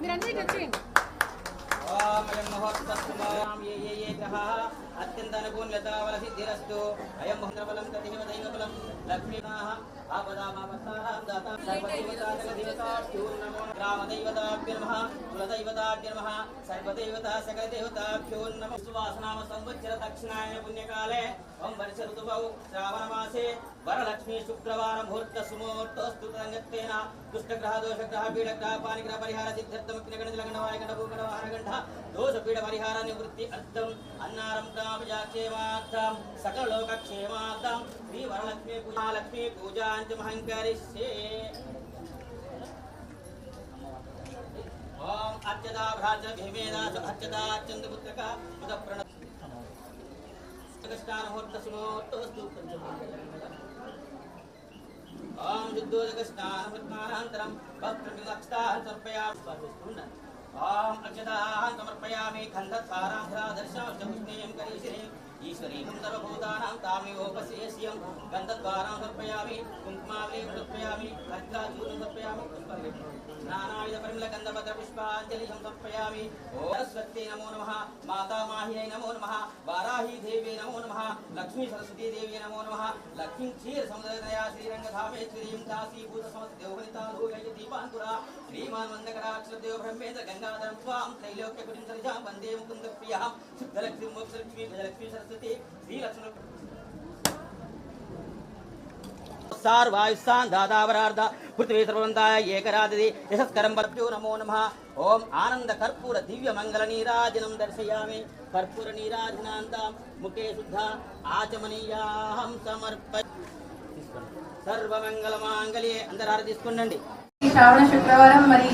మీరందరూ ఇటు వచ్చేయండి అయం మహేంద్రబలం తదివ దైవబలం లక్ష్మీనాః ఆపదామాపత్తానాం దాతా. సర్వదేవతా జగదేవతాభ్యో నమో. సర్వదేవతా సువాసనామ సంవత్సర దక్షిణాయన పుణ్యకాలే. ఓం వర్ష ఋతువౌ శ్రావణ మాసే వరలక్ష్మీ శుక్రవార ముహూర్త సుముహూర్తోస్తు రంగత్తేన దుష్టగ్రహ దోషగ్రహ పీడగ్రహ పానిగ్రహ పరిహార సిద్ధార్థం గణిత లగ్న వాయగండ భూగణ వారగంఠ దోష పీడ పరిహార నివృత్తి అర్థం. అన్నారం కామజాక్షేమార్థం సకల లోక క్షేమార్థం శ్రీ వరలక్ష్మీ పూజా లక్ష్మీ పూజాంచ మహంకరిష్యే ఓం అర్చదా భ్రాజ భీమేదాసు అర్చదా పుత్రక ముద ప్రణవ स्नाहोत्तस्मोत्तोस्तु ॐ युद्धोदकस्नाहमत्मानान्तरं भक्तमिलक्षताः समर्पयामि। स्वामिस्तुन्न ॐ अक्षताः समर्पयामि खण्डत्वाराधरादर्शांशपुष्णेयं करीशिरे। ईश्वरीयं सर्वभूतानां तामेवोपसेयस्यं गन्धद्वारां समर्पयामि कुङ्कुमावलीं समर्पयामि खड्गाचूर्णं समर्पयामि। पुष्पलेपनम् నానావిధ పరిమళ గంధపత్ర పుష్పాంజలి సమర్పయామి. ఓ సరస్వతి నమో నమః. మాతా మాహినే నమో నమః. వారాహి దేవి నమో నమః. లక్ష్మీ సరస్వతీ దేవి నమో నమః. లక్ష్మీ క్షీర సముద్రదయా శ్రీరంగధామేశ్వరీం దాసీభూత సమస్త దేవనితాధూయ దీపాంకుర. శ్రీమాన్ వందకరాక్షరదేవ బ్రహ్మేంద్ర గంగాధరం త్వాం త్రైలోక్య కుటిం సరిజాం వందే ముకుంద ప్రియాం. శుద్ధలక్ష్మీ మోక్షలక్ష్మీ గజలక్ష్మీ సరస్వతి శ్రీలక్ష్మీ సార్ వాయుస్థాన్ దాదావరార్ధ పృథ్వీ సర్వంతాయ ఏకరాది యశస్కరం పర్భ్యో నమో నమ ఓం ఆనంద కర్పూర దివ్య మంగళ నీరాజనం దర్శయామి కర్పూర నీరాజనాంతాం ముఖే శుద్ధ ఆచమనీయాహం సమర్ప సర్వమంగళ మాంగళ్యే అందరూ హారతి తీసుకోండి శ్రావణ శుక్రవారం మరి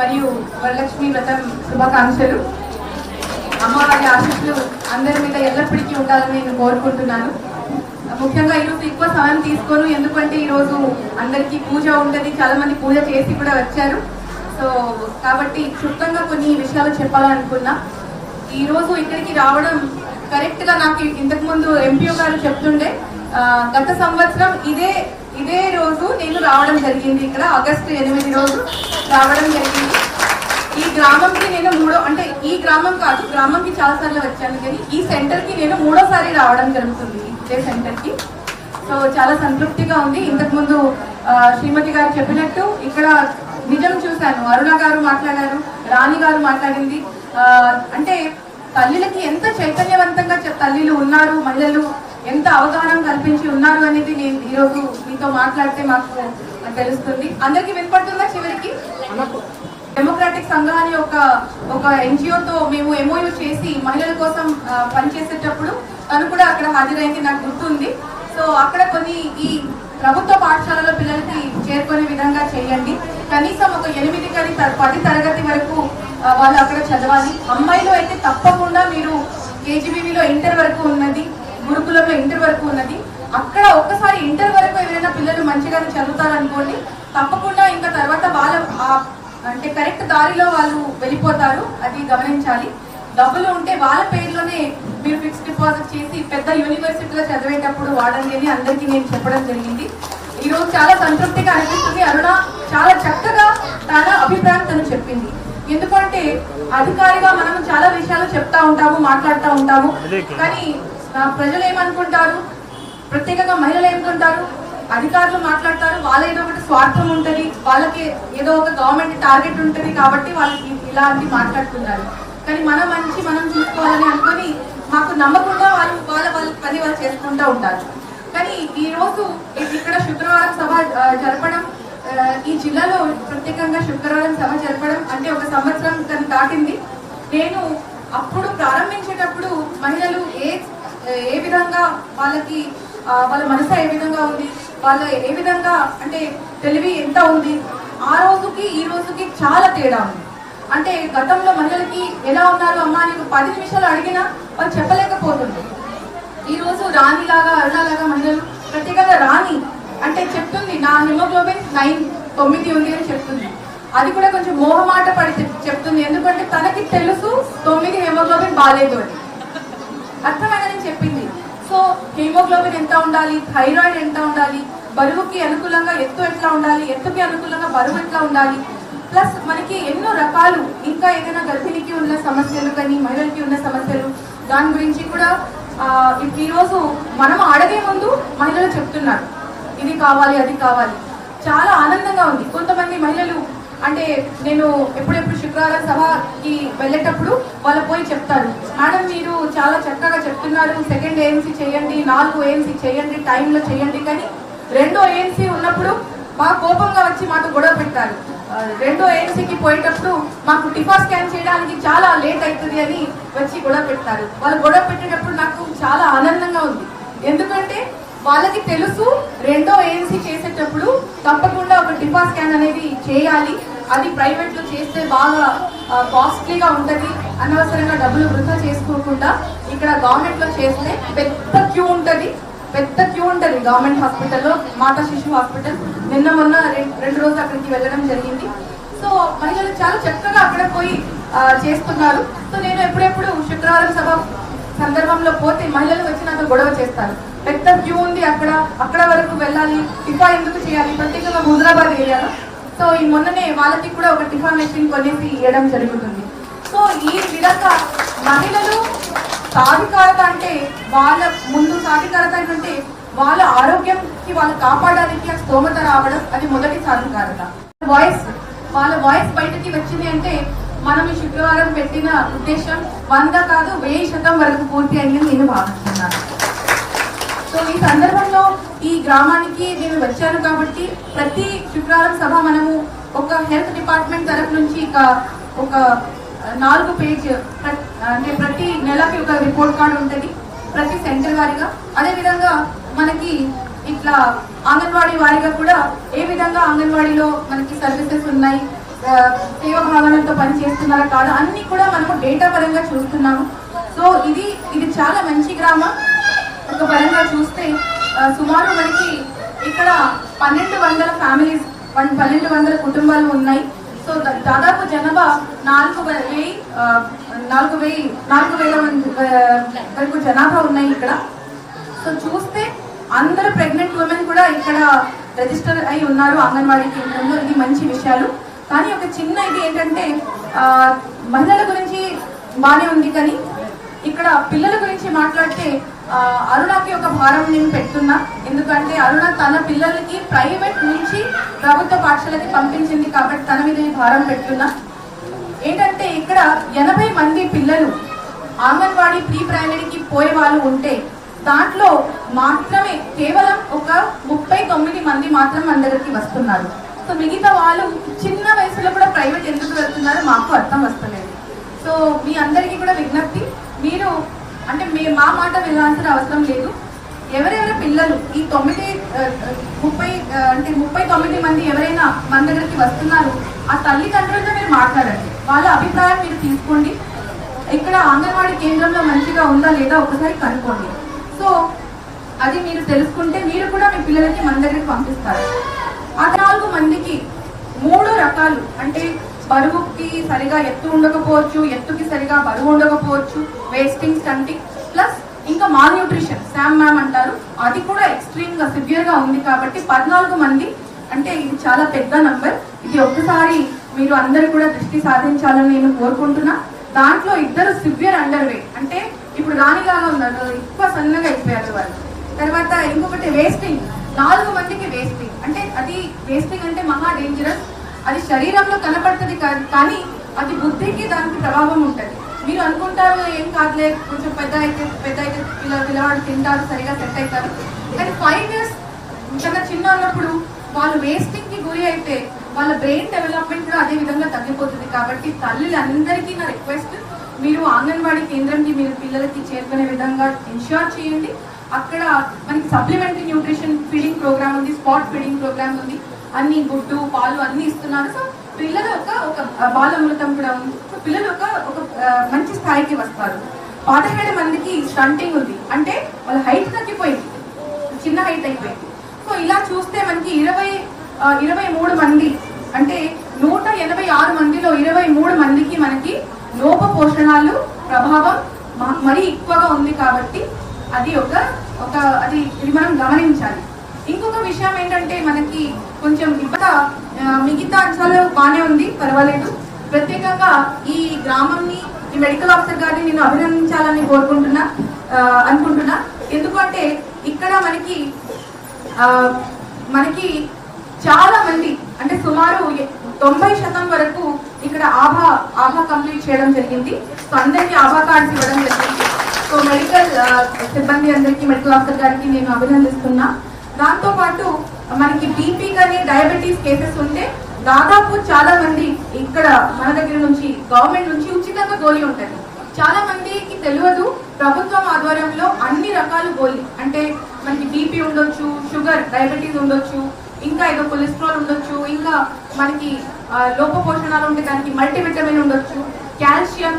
మరియు వరలక్ష్మి వ్రతం శుభాకాంక్షలు. అమ్మవారి ఆశస్సులు అందరి మీద ఎల్లప్పటికీ ఉండాలని నేను కోరుకుంటున్నాను. ముఖ్యంగా ఈరోజు ఎక్కువ సమయం తీసుకోను ఎందుకంటే ఈరోజు అందరికీ పూజ ఉంటుంది చాలా మంది పూజ చేసి కూడా వచ్చారు. సో కాబట్టి క్లుప్తంగా కొన్ని విషయాలు చెప్పాలనుకున్నా. ఈరోజు ఇక్కడికి రావడం కరెక్ట్గా నాకు ఇంతకుముందు ఎంపీఓ గారు చెప్తుండే. గత సంవత్సరం ఇదే ఇదే రోజు నేను రావడం జరిగింది ఇక్కడ ఆగస్టు ఎనిమిది రోజు రావడం జరిగింది. ఈ గ్రామంకి నేను మూడో అంటే ఈ గ్రామం కాదు గ్రామంకి చాలాసార్లు వచ్చాను. కానీ ఈ సెంటర్కి నేను మూడోసారి రావడం జరుగుతుంది. సెంటర్కి సో చాలా సంతృప్తిగా ఉంది. ఇంతకు ముందు ఆ, శ్రీమతి గారు చెప్పినట్టు ఇక్కడ నిజం చూశాను. అరుణ గారు మాట్లాడారు రాణి గారు మాట్లాడింది. అంటే తల్లులకి ఎంత చైతన్యవంతంగా తల్లిలు ఉన్నారు మహిళలు ఎంత అవగాహన కల్పించి ఉన్నారు అనేది నేను ఈరోజు మీతో మాట్లాడితే మాకు తెలుస్తుంది. అందరికీ వినపడుతుందా చివరికి? డెమోక్రాటిక్ సంఘాన్ని ఒక ఒక ఎన్జిఓతో మేము ఎంఓయూ చేసి మహిళల కోసం పనిచేసేటప్పుడు తను కూడా అక్కడ హాజరైంది నాకు గుర్తుంది. సో అక్కడ కొన్ని ఈ ప్రభుత్వ పాఠశాలలో పిల్లలకి చేరుకునే విధంగా చేయండి. కనీసం ఒక ఎనిమిది కానీ త- పది తరగతి వరకు వాళ్ళు అక్కడ చదవాలి. అమ్మాయిలు అయితే తప్పకుండా మీరు కేజీబీవీలో ఇంటర్ వరకు ఉన్నది గురుకులంలో ఇంటర్ వరకు ఉన్నది. అక్కడ ఒక్కసారి ఇంటర్ వరకు ఎవరైనా పిల్లలు మంచిగా చదువుతారనుకోండి తప్పకుండా ఇంకా తర్వాత వాళ్ళ అంటే కరెక్ట్ దారిలో వాళ్ళు వెళ్ళిపోతారు. అది గమనించాలి. డబ్బులు ఉంటే వాళ్ళ పేర్లోనే మీరు ఫిక్స్ డిపాజిట్ చేసి పెద్ద యూనివర్సిటీలో చదివేటప్పుడు వాడండి అని అందరికీ నేను చెప్పడం జరిగింది. ఈ రోజు చాలా సంతృప్తిగా అనిపిస్తుంది. అరుణ చాలా చక్కగా తన అభిప్రాయం తను చెప్పింది. ఎందుకంటే అధికారిగా మనం చాలా విషయాలు చెప్తా ఉంటాము మాట్లాడుతూ ఉంటాము. కానీ ప్రజలు ఏమనుకుంటారు? ప్రత్యేకంగా మహిళలు ఏమనుకుంటారు? అధికారులు మాట్లాడతారు. వాళ్ళ ఏదో ఒకటి స్వార్థం ఉంటుంది. వాళ్ళకి ఏదో ఒక గవర్నమెంట్ టార్గెట్ ఉంటుంది కాబట్టి వాళ్ళకి ఇలాంటి మాట్లాడుతున్నారు కానీ మన మంచి మనం చూసుకోవాలని అనుకొని మాకు నమ్మకుండా వాళ్ళు వాళ్ళ వాళ్ళ పని వాళ్ళు చేసుకుంటూ ఉంటారు. కానీ ఈ రోజు ఇక్కడ శుక్రవారం సభ జరపడం ఈ జిల్లాలో ప్రత్యేకంగా శుక్రవారం సభ జరపడం అంటే ఒక సంవత్సరం తను దాటింది. నేను అప్పుడు ప్రారంభించేటప్పుడు మహిళలు ఏ ఏ విధంగా వాళ్ళకి వాళ్ళ మనసు ఏ విధంగా ఉంది వాళ్ళ ఏ విధంగా అంటే తెలివి ఎంత ఉంది ఆ రోజుకి ఈ రోజుకి చాలా తేడా ఉంది. అంటే గతంలో మహిళలకి ఎలా ఉన్నారు అమ్మా అని ఒక పది నిమిషాలు అడిగినా వాళ్ళు చెప్పలేకపోతుంది ఈరోజు రాణిలాగా రాణి లాగా అరుణలాగా మహిళలు ప్రత్యేకంగా రాణి అంటే చెప్తుంది నా హిమోగ్లోబిన్ నైన్ తొమ్మిది ఉంది అని చెప్తుంది. అది కూడా కొంచెం మోహమాట పడి చెప్- చెప్తుంది. ఎందుకంటే తనకి తెలుసు తొమ్మిది హిమోగ్లోబిన్ బాగాలేదు అని. అర్థమైందని చెప్పింది. సో హిమోగ్లోబిన్ ఎంత ఉండాలి? థైరాయిడ్ ఎంత ఉండాలి? బరువుకి అనుకూలంగా ఎత్తు ఎట్లా ఉండాలి? ఎత్తుకి అనుకూలంగా బరువు ఎట్లా ఉండాలి? ప్లస్ మనకి ఎన్నో రకాలు ఇంకా ఏదైనా గర్భిణికి ఉన్న సమస్యలు కానీ మహిళలకి ఉన్న సమస్యలు దాని గురించి కూడా ఈరోజు మనం అడగే ముందు మహిళలు చెప్తున్నారు. ఇది కావాలి అది కావాలి. చాలా ఆనందంగా ఉంది. కొంతమంది మహిళలు అంటే నేను ఎప్పుడెప్పుడు శుక్రవారం సభకి వెళ్ళేటప్పుడు వాళ్ళు పోయి చెప్తారు. మేడం మీరు చాలా చక్కగా చెప్తున్నారు. సెకండ్ ఏఎన్సీ చేయండి నాలుగు ఏఎన్సీ చేయండి టైంలో చేయండి. కానీ రెండో ఏఎన్సీ ఉన్నప్పుడు బాగా కోపంగా వచ్చి మాతో గొడవ పెట్టారు. రెండో ఏఎన్సీకి పోయేటప్పుడు మాకు టిఫా స్కాన్ చేయడానికి చాలా లేట్ అవుతుంది అని వచ్చి గొడవ పెట్టారు వాళ్ళు గొడవ పెట్టేటప్పుడు నాకు చాలా ఆనందంగా ఉంది. ఎందుకంటే వాళ్ళకి తెలుసు రెండో ఏఎన్సీ చేసేటప్పుడు తప్పకుండా ఒక టిఫా స్కాన్ అనేది చేయాలి. అది ప్రైవేట్లో చేస్తే బాగా కాస్ట్లీగా ఉంటుంది. అనవసరంగా డబ్బులు వృధా చేసుకోకుండా ఇక్కడ గవర్నమెంట్లో చేస్తే పెద్ద క్యూ ఉంటుంది. పెద్ద క్యూ ఉంటుంది గవర్నమెంట్ హాస్పిటల్లో మాతా శిశు హాస్పిటల్. నిన్న మొన్న రెండు రోజులు అక్కడికి వెళ్ళడం జరిగింది. సో మహిళలు చాలా చక్కగా అక్కడ పోయి చేస్తున్నారు. సో నేను ఎప్పుడెప్పుడు శుక్రవారం సభ సందర్భంలో పోతే మహిళలు వచ్చి నాకు గొడవ చేస్తారు. పెద్ద క్యూ ఉంది అక్కడ అక్కడ వరకు వెళ్ళాలి. టిఫా ఎందుకు చేయాలి? ప్రత్యేకంగా హుజరాబాద్ ఏరియాలో సో ఈ మొన్ననే వాళ్ళకి కూడా ఒక టిఫా మెషిన్ కొనేసి ఇవ్వడం జరుగుతుంది. సో ఈ విధంగా మహిళలు సాధికారత అంటే వాళ్ళ ముందు సాధికారత అంటే వాళ్ళ ఆరోగ్యంకి వాళ్ళు కాపాడడానికి ఆ స్తోమత రావడం అది మొదటి సాధికారత. వాయిస్ వాళ్ళ వాయిస్ బయటకి వచ్చింది అంటే మనం ఈ శుక్రవారం పెట్టిన ఉద్దేశం వంద కాదు వెయ్యి శాతం వరకు పూర్తి అయిందని నేను భావిస్తున్నాను. సో ఈ సందర్భంలో ఈ గ్రామానికి నేను వచ్చాను కాబట్టి ప్రతి శుక్రవారం సభ మనము ఒక హెల్త్ డిపార్ట్మెంట్ తరఫు నుంచి ఇక ఒక నాలుగు పేజ్ అంటే ప్రతి నెలకి ఒక రిపోర్ట్ కార్డు ఉంటుంది. ప్రతి సెంటర్ వారిగా. అదేవిధంగా మనకి ఇట్లా అంగన్వాడీ వారిగా కూడా ఏ విధంగా అంగన్వాడీలో మనకి సర్వీసెస్ ఉన్నాయి ఆ, సేవ భావనతో పని కాదా అన్ని కూడా మనము డేటా పరంగా చూస్తున్నాము. సో ఇది ఇది చాలా మంచి గ్రామం. ఒక పరంగా చూస్తే సుమారు మనకి ఇక్కడ పన్నెండు వందల ఫ్యామిలీస్ వన్ పన్నెండు వందల కుటుంబాలు ఉన్నాయి. సో దాదాపు జనాభా నాలుగు వెయ్యి నాలుగు వెయ్యి నాలుగు వేల మంది వరకు జనాభా ఉన్నాయి ఇక్కడ. సో చూస్తే అందరు ప్రెగ్నెంట్ ఉమెన్ కూడా ఇక్కడ రిజిస్టర్ అయి ఉన్నారు అంగన్వాడీ కేంద్రంలో ఇది మంచి విషయాలు. కానీ ఒక చిన్న ఇది ఏంటంటే మహిళల గురించి బాగానే ఉంది కానీ ఇక్కడ పిల్లల గురించి మాట్లాడితే అరుణకి ఒక భారం నేను పెడుతున్నా ఎందుకంటే అరుణ తన పిల్లలకి ప్రైవేట్ నుంచి ప్రభుత్వ పాఠశాలకి పంపించింది కాబట్టి తన మీద ఈ భారం పెడుతున్నా ఏంటంటే ఇక్కడ ఎనభై మంది పిల్లలు అంగన్వాడీ ప్రీ ప్రైమరీకి పోయే వాళ్ళు ఉంటే దాంట్లో మాత్రమే కేవలం ఒక ముప్పై తొమ్మిది మంది మాత్రం మన దగ్గరికి వస్తున్నారు. సో మిగతా వాళ్ళు చిన్న వయసులో కూడా ప్రైవేట్ ఎందుకు వెళ్తున్నారో మాకు అర్థం వస్తలేదు. సో మీ అందరికీ కూడా విజ్ఞప్తి మీరు అంటే మీ మా మాట వినాల్సిన అవసరం లేదు. ఎవరెవరి పిల్లలు ఈ తొమ్మిది ముప్పై అంటే ముప్పై తొమ్మిది మంది ఎవరైనా మన దగ్గరికి వస్తున్నారు ఆ తల్లిదండ్రులతో మీరు మాట్లాడండి. వాళ్ళ అభిప్రాయం మీరు తీసుకోండి. ఇక్కడ అంగన్వాడీ కేంద్రంలో మంచిగా ఉందా లేదా ఒకసారి కనుక్కోండి. సో అది మీరు తెలుసుకుంటే మీరు కూడా మీ పిల్లలకి మన దగ్గరికి పంపిస్తారు. ఆ నాలుగు మందికి మూడు రకాలు అంటే బరువుకి సరిగా ఎత్తు ఉండకపోవచ్చు ఎత్తుకి సరిగా బరువు ఉండకపోవచ్చు వేస్టింగ్ స్టంటింగ్ ప్లస్ ఇంకా మాల్ న్యూట్రిషన్ శామ్ మ్యామ్ అంటారు. అది కూడా ఎక్స్ట్రీమ్గా సివియర్గా ఉంది కాబట్టి పద్నాలుగు మంది అంటే ఇది చాలా పెద్ద నంబర్ ఇది ఒక్కసారి మీరు అందరు కూడా దృష్టి సాధించాలని నేను కోరుకుంటున్నా. దాంట్లో ఇద్దరు సివియర్ అండర్ వే అంటే ఇప్పుడు రాణిలాగా ఉన్నారు ఎక్కువ సన్నగా అయిపోయారు వాళ్ళు తర్వాత ఇంకొకటి వేస్టింగ్ నాలుగు మందికి వేస్టింగ్ అంటే అది వేస్టింగ్ అంటే మహా డేంజరస్ అది శరీరంలో కనపడుతుంది కానీ అది బుద్ధికి దానికి ప్రభావం ఉంటుంది. మీరు అనుకుంటారు ఏం కాదులే కొంచెం పెద్ద అయితే పెద్ద అయితే పిల్ల పిల్లవాడు తింటారు సరిగా సెట్ అవుతారు కానీ ఫైవ్ ఇయర్స్ చాలా చిన్న ఉన్నప్పుడు వాళ్ళు వేస్టింగ్కి గురి అయితే వాళ్ళ బ్రెయిన్ డెవలప్మెంట్ కూడా అదే విధంగా తగ్గిపోతుంది. కాబట్టి తల్లులందరికీ నా రిక్వెస్ట్ మీరు అంగన్వాడీ కేంద్రంకి మీరు పిల్లలకి చేరుకునే విధంగా ఇన్ష్యూర్ చేయండి. అక్కడ మనకి సప్లిమెంటరీ న్యూట్రిషన్ ఫీడింగ్ ప్రోగ్రామ్ ఉంది స్పాట్ ఫీడింగ్ ప్రోగ్రామ్ ఉంది. అన్ని గుడ్డు పాలు అన్ని ఇస్తున్నారు సో పిల్లలు ఒక ఒక బాలమృతం కూడా ఉంది. సో పిల్లలు ఒక ఒక మంచి స్థాయికి వస్తారు. పదిహేడు మందికి స్టంటింగ్ ఉంది. అంటే వాళ్ళ హైట్ తగ్గిపోయింది. చిన్న హైట్ అయిపోయింది. సో ఇలా చూస్తే మనకి ఇరవై ఇరవై మూడు మంది అంటే నూట ఎనభై ఆరు మందిలో ఇరవై మూడు మందికి మనకి లోప పోషణాలు ప్రభావం మరీ ఎక్కువగా ఉంది కాబట్టి అది ఒక ఒక అది ఇది మనం గమనించాలి. ఇంకొక విషయం ఏంటంటే మనకి కొంచెం ఇబ్బంది. మిగతా అంశాలు బాగానే ఉంది పర్వాలేదు. ప్రత్యేకంగా ఈ గ్రామంని ఈ మెడికల్ ఆఫీసర్ గారిని నేను అభినందించాలని కోరుకుంటున్నా అనుకుంటున్నా. ఎందుకంటే ఇక్కడ మనకి మనకి చాలా మంది అంటే సుమారు తొంభై శాతం వరకు ఇక్కడ ఆభా ఆభా కంప్లీట్ చేయడం జరిగింది. సో అందరికీ ఆభా కార్డ్స్ ఇవ్వడం జరిగింది. సో మెడికల్ సిబ్బంది అందరికీ మెడికల్ ఆఫీసర్ గారికి నేను అభినందిస్తున్నా. దాంతో పాటు మనకి బీపీ కానీ డయాబెటీస్ కేసెస్ ఉంటే దాదాపు చాలా మంది ఇక్కడ మన దగ్గర నుంచి గవర్నమెంట్ నుంచి ఉచితంగా గోళీ ఉంటుంది చాలా మందికి తెలియదు ప్రభుత్వం ఆధ్వర్యంలో అన్ని రకాల గోళీ. అంటే మనకి బీపీ ఉండొచ్చు షుగర్ డయాబెటీస్ ఉండొచ్చు ఇంకా ఏదో కొలెస్ట్రాల్ ఉండొచ్చు ఇంకా మనకి లోపపోషణాలు ఉంటే దానికి మల్టీవిటమిన్ ఉండొచ్చు కాల్షియం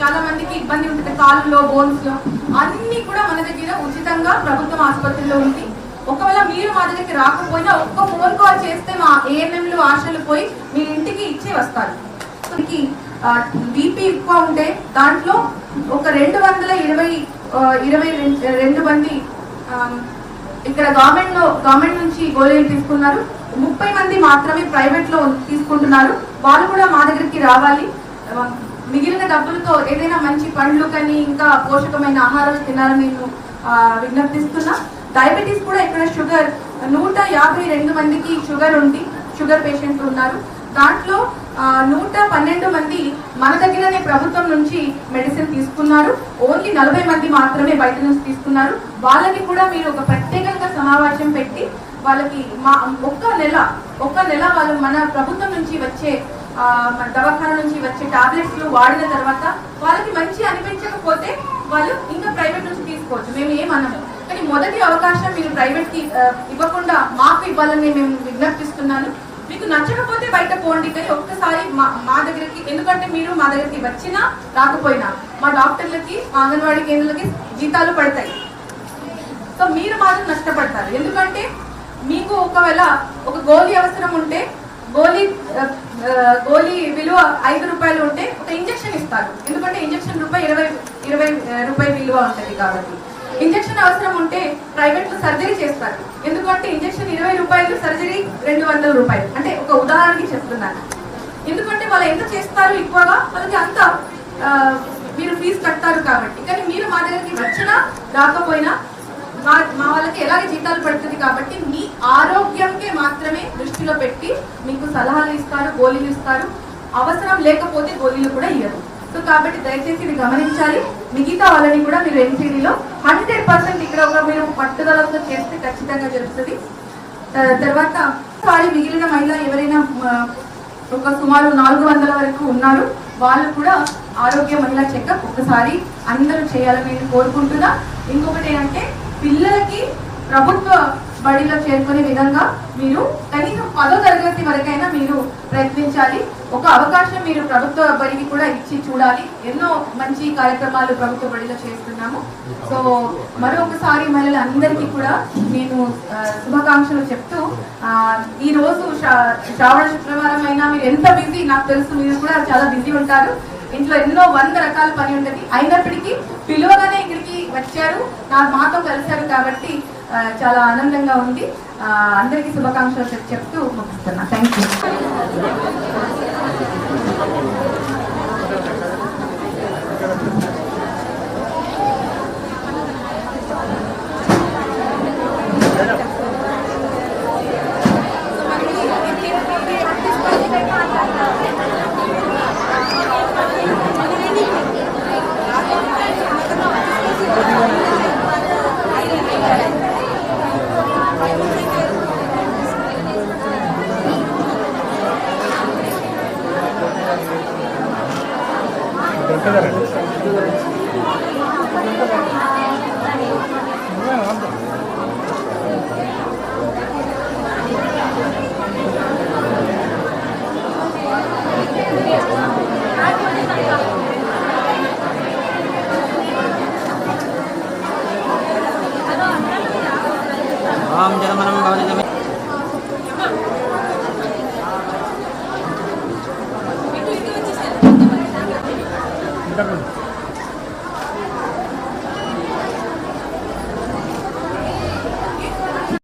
చాలా మందికి ఇబ్బంది ఉంటుంది కాళ్ళలో బోన్స్లో అన్నీ కూడా మన దగ్గర ఉచితంగా ప్రభుత్వం ఆసుపత్రిలో ఉంది. ఒకవేళ మీరు మా దగ్గరికి రాకపోయినా ఒక్క ఫోన్ కాల్ చేస్తే మా ఏఎంఎంలు ఆశలు పోయి మీ ఇంటికి ఇచ్చి వస్తారు. మనకి బీపీ ఎక్కువ ఉంటే దాంట్లో ఒక రెండు వందల ఇరవై ఇరవై రెండు మంది ఇక్కడ గవర్నమెంట్లో గవర్నమెంట్ నుంచి గోళీలు తీసుకున్నారు. ముప్పై మంది మాత్రమే ప్రైవేట్లో తీసుకుంటున్నారు. వాళ్ళు కూడా మా దగ్గరికి రావాలి. మిగిలిన డబ్బులతో ఏదైనా మంచి పండ్లు కానీ ఇంకా పోషకమైన ఆహారాలు తినాలని నేను విజ్ఞప్తిస్తున్నా. డయాబెటీస్ కూడా ఇక్కడ షుగర్ నూట యాభై రెండు మందికి షుగర్ ఉంది షుగర్ పేషెంట్లు ఉన్నారు. దాంట్లో నూట పన్నెండు మంది మన దగ్గరనే ప్రభుత్వం నుంచి మెడిసిన్ తీసుకున్నారు. ఓన్లీ నలభై మంది మాత్రమే బయట నుంచి తీసుకున్నారు. వాళ్ళకి కూడా మీరు ఒక ప్రత్యేకంగా సమావేశం పెట్టి వాళ్ళకి మా ఒక్క నెల ఒక్క నెల వాళ్ళు మన ప్రభుత్వం నుంచి వచ్చే మన దవాఖాన నుంచి వచ్చే టాబ్లెట్స్ వాడిన తర్వాత వాళ్ళకి మంచి అనిపించకపోతే వాళ్ళు ఇంకా ప్రైవేట్ నుంచి తీసుకోవచ్చు. మేము ఏమన్నాము కానీ మొదటి అవకాశం మీరు ప్రైవేట్కి ఇవ్వకుండా మాకు ఇవ్వాలని మేము విజ్ఞప్తిస్తున్నాను. మీకు నచ్చకపోతే బయట పోండి కానీ ఒక్కసారి మా మా దగ్గరికి ఎందుకంటే మీరు మా దగ్గరికి వచ్చినా రాకపోయినా మా డాక్టర్లకి మా అంగన్వాడీ కేంద్రాలకి జీతాలు పడతాయి. సో మీరు మాత్రం నష్టపడతారు. ఎందుకంటే మీకు ఒకవేళ ఒక గోళీ అవసరం ఉంటే గోళీ గోలీ గోళీ విలువ ఐదు రూపాయలు ఉంటే ఒక ఇంజక్షన్ ఇస్తారు. ఎందుకంటే ఇంజక్షన్ రూపాయి ఇరవై ఇరవై రూపాయల విలువ ఉంటుంది కాబట్టి. ఇంజెక్షన్ అవసరం ఉంటే ప్రైవేట్లో సర్జరీ చేస్తారు. ఎందుకంటే ఇంజక్షన్ ఇరవై రూపాయలు సర్జరీ రెండు వందల రూపాయలు. అంటే ఒక ఉదాహరణకి చెప్తున్నాను. ఎందుకంటే వాళ్ళు ఎంత చేస్తారు ఎక్కువగా? వాళ్ళకి అంత మీరు ఫీజు కడతారు కాబట్టి. కానీ మీరు మా దగ్గరికి వచ్చినా రాకపోయినా మా మా వాళ్ళకి ఎలాగే జీతాలు పడుతుంది కాబట్టి మీ ఆరోగ్యంకే మాత్రమే దృష్టిలో పెట్టి మీకు సలహాలు ఇస్తారు గోళీలు ఇస్తారు. అవసరం లేకపోతే గోళీలు కూడా ఇవ్వరు సో కాబట్టి దయచేసి ఇది గమనించాలి. మిగతా వాళ్ళని కూడా మీరు ఎన్సీడీలో హండ్రెడ్ పర్సెంట్ ఇక్కడ ఒక మీరు పట్టుదలతో చేస్తే ఖచ్చితంగా జరుగుతుంది. తర్వాత వారి మిగిలిన మహిళ ఎవరైనా ఒక సుమారు నాలుగు వందల వరకు ఉన్నారు. వాళ్ళు కూడా ఆరోగ్య మహిళా చెకప్ ఒకసారి అందరూ చేయాలని నేను కోరుకుంటున్నా. ఇంకొకటి ఏంటంటే పిల్లలకి ప్రభుత్వ బడిలో చేరుకునే విధంగా మీరు కనీసం పదో తరగతి వరకైనా మీరు ప్రయత్నించాలి. ఒక అవకాశం మీరు ప్రభుత్వ బడికి కూడా ఇచ్చి చూడాలి. ఎన్నో మంచి కార్యక్రమాలు ప్రభుత్వ బడిలో చేస్తున్నాము. సో మరొకసారి మహిళలందరికీ కూడా నేను శుభాకాంక్షలు చెప్తూ ఈ రోజు శ్రా- శ్రావణ శుక్రవారం అయినా మీరు ఎంత బిజీ నాకు తెలుసు మీరు కూడా చాలా బిజీ ఉంటారు. ఇంట్లో ఎన్నో వంద రకాల పని ఉంటుంది. అయినప్పటికీ పిలువగానే ఇక్కడికి వచ్చారు. నా మాతో కలిశారు కాబట్టి చాలా ఆనందంగా ఉంది. అందరికీ శుభాకాంక్షలు చెప్తూ ముగిస్తున్నా. Thank you Thank you.